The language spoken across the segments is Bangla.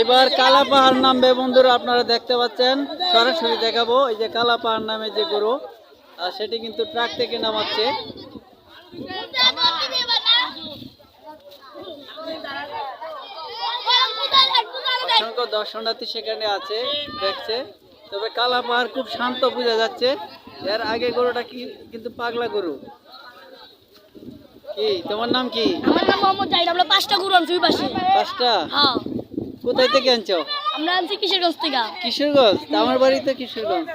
এবার কালা পাহাড় নামবে বন্ধুরা, আপনারা দেখতে পাচ্ছেন। সরাসরি দেখাবো, এই যে কালা পাহাড় নামে যে গরু, আর সেটি কিন্তু ট্রাক থেকে নামাচ্ছে। অসংখ্য দর্শনার্থী সেখানে আছে, দেখছে। তবে কালা পাহাড় খুব শান্ত বোঝা যাচ্ছে। এর আগে গরুটা কি কিন্তু পাগলা গরু। কি? তোমার নাম কি? আমার নাম মোহাম্মদ জাহিদ। আমরা পাঁচটা গরু আনছি ওই পাশে। পাঁচটা? হ্যাঁ। কোথায় থেকে আনছো? আমরা আনছি কিশোরগঞ্জ থেকে। কিশোরগঞ্জ? আমার বাড়ি তো কিশোরগঞ্জ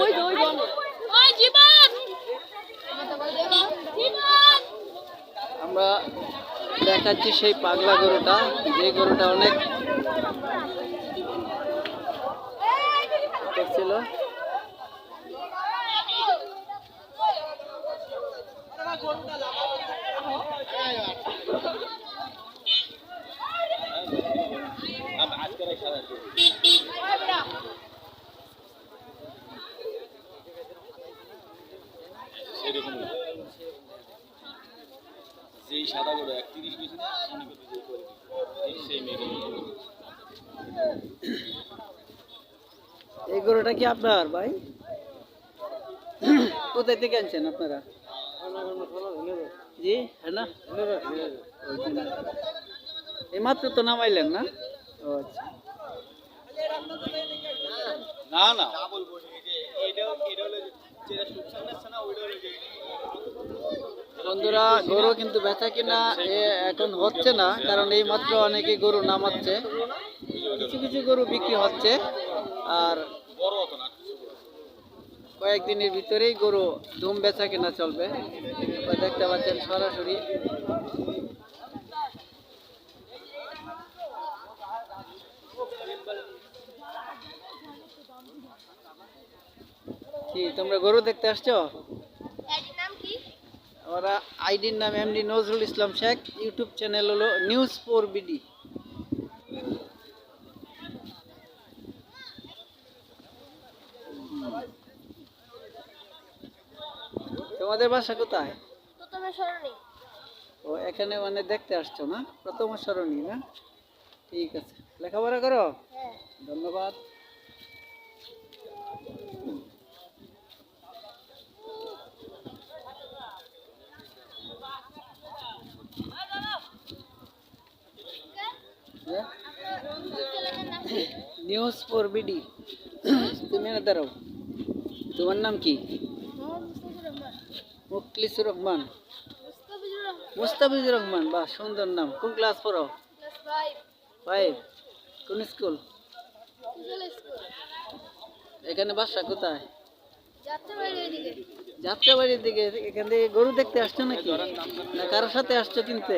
ওই যে, ওই যে। ওই জীবন জীবন আমরা দেখাচ্ছি সেই পাগলা গরুটা। যে গরুটা অনেক না যেই সাদা গরু একত্রিশ বেশি না মনে করতে যে করে এই সেই মেয়েদের এই গরুটা কি আপনার ভাই? কোথায় থেকে আনছেন আপনারা? জি হ্যাঁ না? এই মাত্র তো নামাইলেন না? ও আচ্ছা। না না। বলব এটা এটা হলো যেটা আছে না ওইটা হলো যে বন্ধুরা, গরু কিন্তু বেচা কিনা এখন হচ্ছে না, কারণ এই মাত্র অনেকে গরু নামাচ্ছে। কিছু কিছু গরু বিক্রি হচ্ছে, আর কয়েকদিনের ভিতরেই গরু ধুম বেচা কিনা চলবে। দেখতে পাচ্ছেন সরাসরি। কি, তোমরা গরু দেখতে আসছো? ওরা আইডির নাম MD Nazrul Islam Sheikh YouTube channel হলো নিউজ ফোর বিডি। তোমাদের বাসা কোথায়? ও এখানে মানে দেখতে আসছো না? প্রথম সরণি না? ঠিক আছে। লেখাপড়া করো? হ্যাঁ। ধন্যবাদ। নিউজ ফোর বিডি তুমি না দাঁড়াও। তোমার নাম কি? মুখলিসুর রহমান। মুস্তাফিজুর রহমান, বাহ, সুন্দর নাম। কোন ক্লাস পড়ো? ফাইভ কোন স্কুল এখানে বাসা কোথায়? যাত্রাবাড়ির দিকে। এখান থেকে গরু দেখতে আসছো নাকি? না, কারোর সাথে আসছো কিনতে?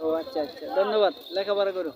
ও আচ্ছা আচ্ছা। ধন্যবাদ। লেখাপড়া করো।